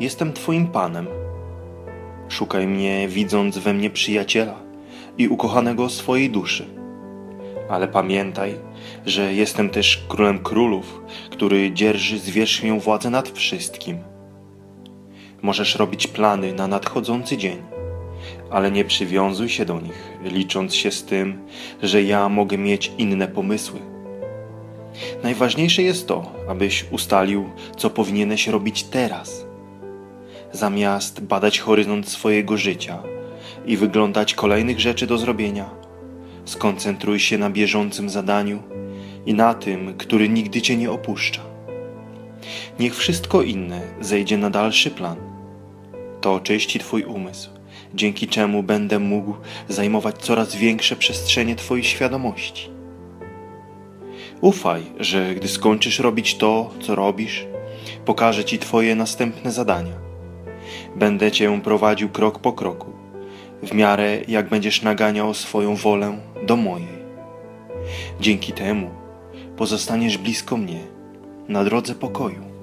Jestem Twoim Panem. Szukaj mnie, widząc we mnie przyjaciela i ukochanego swojej duszy. Ale pamiętaj, że jestem też królem królów, który dzierży zwierzchnią władzę nad wszystkim. Możesz robić plany na nadchodzący dzień, ale nie przywiązuj się do nich, licząc się z tym, że ja mogę mieć inne pomysły. Najważniejsze jest to, abyś ustalił, co powinieneś robić teraz. Zamiast badać horyzont swojego życia i wyglądać kolejnych rzeczy do zrobienia, skoncentruj się na bieżącym zadaniu i na tym, który nigdy cię nie opuszcza. Niech wszystko inne zejdzie na dalszy plan. To oczyści Twój umysł, dzięki czemu będę mógł zajmować coraz większe przestrzenie Twojej świadomości. Ufaj, że gdy skończysz robić to, co robisz, pokażę Ci Twoje następne zadania. Będę Cię prowadził krok po kroku, w miarę jak będziesz naganiał swoją wolę do mojej. Dzięki temu pozostaniesz blisko mnie na drodze pokoju.